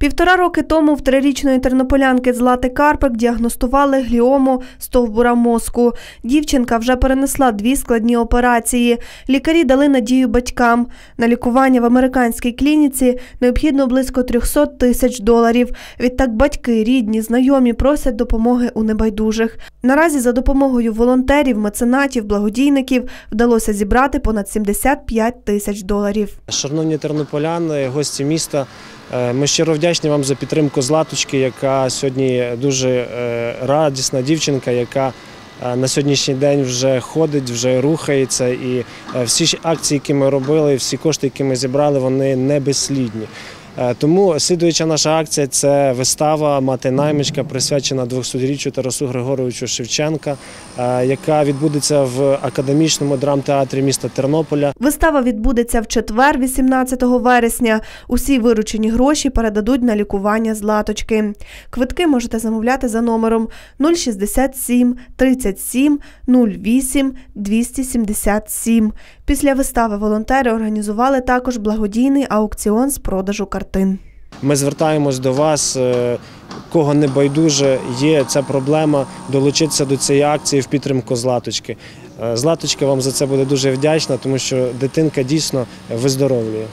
Півтора роки тому в трирічної тернополянки Злати Карпик діагностували гліому стовбура мозку. Дівчинка вже перенесла дві складні операції. Лікарі дали надію батькам. На лікування в американській клініці необхідно близько 300 тисяч доларів. Відтак батьки, рідні, знайомі просять допомоги у небайдужих. Наразі за допомогою волонтерів, меценатів, благодійників вдалося зібрати понад 75 тисяч доларів. Шановні тернополяни, гості міста. е, Ми щиро вдячні вам за підтримку Златочки, яка сьогодні дуже е, радісна дівчинка, яка е, на сьогоднішній день вже ходить, вже рухається. І е, всі акції, які ми робили, всі кошти, які ми зібрали, вони не безслідні. Е, Тому слідуюча наша акція це вистава Мати наймичка, присвячена 200-річчю Тарасу Григоровичу Шевченка, е, яка відбудеться в академічному драмтеатрі міста Тернополя. Вистава відбудеться в четвер, 18 вересня. Усі виручені гроші передадуть на лікування златочки. Квитки можете замовляти за номером 067 37 08 277. Після вистави волонтери організували також благодійний аукціон з продажу картин. Ми звертаємось до вас, е, кого не байдуже є ця проблема, долучитися до цієї акції в підтримку Златочки. Е, Златочка вам за це буде дуже вдячна, тому що дитинка дійсно виздоровлює.